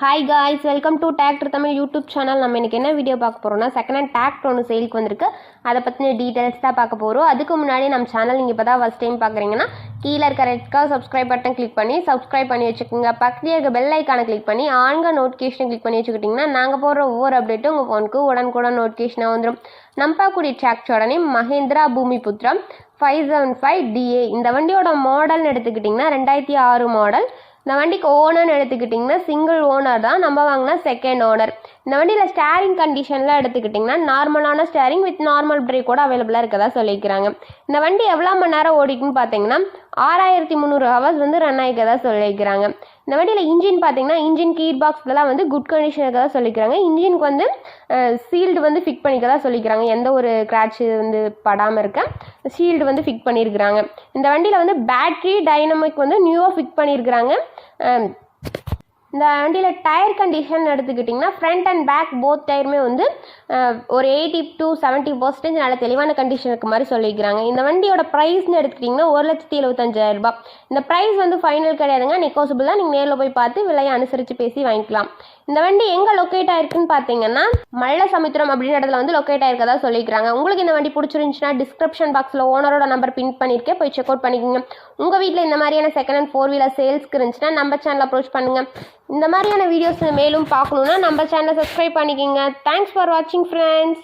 Hi guys welcome to tractor Tamil YouTube channel நம்ம இன்னைக்கு என்ன வீடியோ பார்க்க போகிறோம்னா செகண்ட் ஹேண்ட் டிராக்டர் ஒன்று சேலுக்கு வந்திருக்கு. அதை பற்றின டீட்டெயில்ஸ் தான் பார்க்க போகிறோம் அதுக்கு முன்னாடி நம்ம சேனல் நீங்கள் இப்போ தான் ஃபஸ்ட் டைம் பார்க்குறீங்கன்னா கீழே இருக்க ரெட்காக சப்ஸ்கிரைப் பட்டன் கிளிக் பண்ணி சப்ஸ்கிரைப் பண்ணி வச்சுக்கோங்க. பக்கத்துலேயே இருக்க பெல் ஐக்கானை கிளிக் பண்ணி ஆன்க நோட்டிஃபிகேஷன் கிளிக் பண்ணி வச்சுக்கிட்டிங்கன்னா நாங்கள் போடுற ஒவ்வொரு அப்டேட்டும் உங்கள் ஃபோனுக்கு உடனுக்குடன் நோட்டிஃபிகேஷனாக வந்துடும் நம்ம பார்க்கக்கூடிய நேம் மஹேந்திரா பூமி புத்திரம் ஃபைவ் செவன் ஃபைவ் டிஏ இந்த வண்டியோட மாடல்னு எடுத்துக்கிட்டிங்கன்னா ரெண்டாயிரத்தி ஆறு மாடல் இந்த வண்டிக்கு ஓனர்னு எடுத்துக்கிட்டிங்கன்னா சிங்கிள் ஓனர் தான். நம்ம வாங்கினா செகண்ட் ஓனர் இந்த வண்டியில் ஸ்டேரிங் கண்டிஷனில் எடுத்துக்கிட்டிங்கன்னா நார்மலான ஸ்டேரிங் வித் நார்மல் பிரேக்கோட அவைலபிளாக இருக்கதா சொல்லிக்கிறாங்க. இந்த வண்டி எவ்வளோ மணி நேரம் ஓடிக்குன்னு பார்த்தீங்கன்னா ஆறாயிரத்தி முந்நூறு ஹவர்ஸ் வந்து ரன் ஆகிக்கதா சொல்லிக்கிறாங்க. இந்த வண்டியில் இன்ஜின் பார்த்தீங்கன்னா இன்ஜின் கீர் பாக்ஸ்லாம் வந்து குட் கண்டிஷனுக்கு தான் சொல்லிக்கிறாங்க. இன்ஜினுக்கு வந்து சீல்டு வந்து ஃபிக் பண்ணிக்க தான் சொல்லிக்கிறாங்க. எந்த ஒரு கிராட்ச் வந்து படாமல் இருக்க ஷீல்டு வந்து ஃபிக் பண்ணியிருக்கிறாங்க இந்த வண்டியில் வந்து பேட்ரி டைனமிக் வந்து நியூவாக ஃபிக் பண்ணியிருக்கிறாங்க இந்த வண்டியில் டயர் கண்டிஷன் எடுத்துக்கிட்டிங்கன்னா ஃப்ரண்ட் அண்ட் பேக் போத் டயருமே வந்து ஒரு எயிட்டி டு செவன்ட்டி பர்சன்டேஜ் நல்ல தெளிவான கண்டிஷன் இருக்க மாதிரி சொல்லியிருக்கிறாங்க. இந்த வண்டியோட ப்ரைஸ்னு எடுத்துக்கிட்டிங்கன்னா ஒரு லட்சத்தி எழுபத்தஞ்சாயிரம் இந்த ப்ரைஸ் வந்து ஃபைனல் கிடையாதுங்க. நெக்கோசிபிள் தான் நீங்கள் நேரில் போய் பார்த்து விலையை அனுசரித்து பேசி வாங்கிக்கலாம். இந்த வண்டி எங்கே லொக்கேட் ஆயிருக்குன்னு பார்த்தீங்கன்னா மல்ல சமுத்திரம் அப்படின்ற இடத்துல வந்து லொக்கேட் ஆயிருக்கதா சொல்லிக்கிறாங்க உங்களுக்கு இந்த வண்டி பிடிச்சிருந்துச்சுன்னா டிஸ்கிரிப்ஷன் பாக்ஸில் ஓனரோட நம்பர் பின் பண்ணியிருக்கேன். போய் செக் அவுட் பண்ணிக்கோங்க. உங்கள் வீட்டில் இந்த மாதிரியான செகண்ட் ஹேண்ட் ஃபோர் வீலர் சேல்ஸ்க்கு இருந்துச்சுன்னா நம்ம சேனல் அப்ரோச் பண்ணுங்கள் இந்த மாதிரியான வீடியோஸ் மேலும் பார்க்கணுன்னா நம்ம சேனலை சப்ஸ்கிரைப் பண்ணிக்கோங்க. தேங்க்ஸ் ஃபார் வாட்சிங் ஃப்ரெண்ட்ஸ்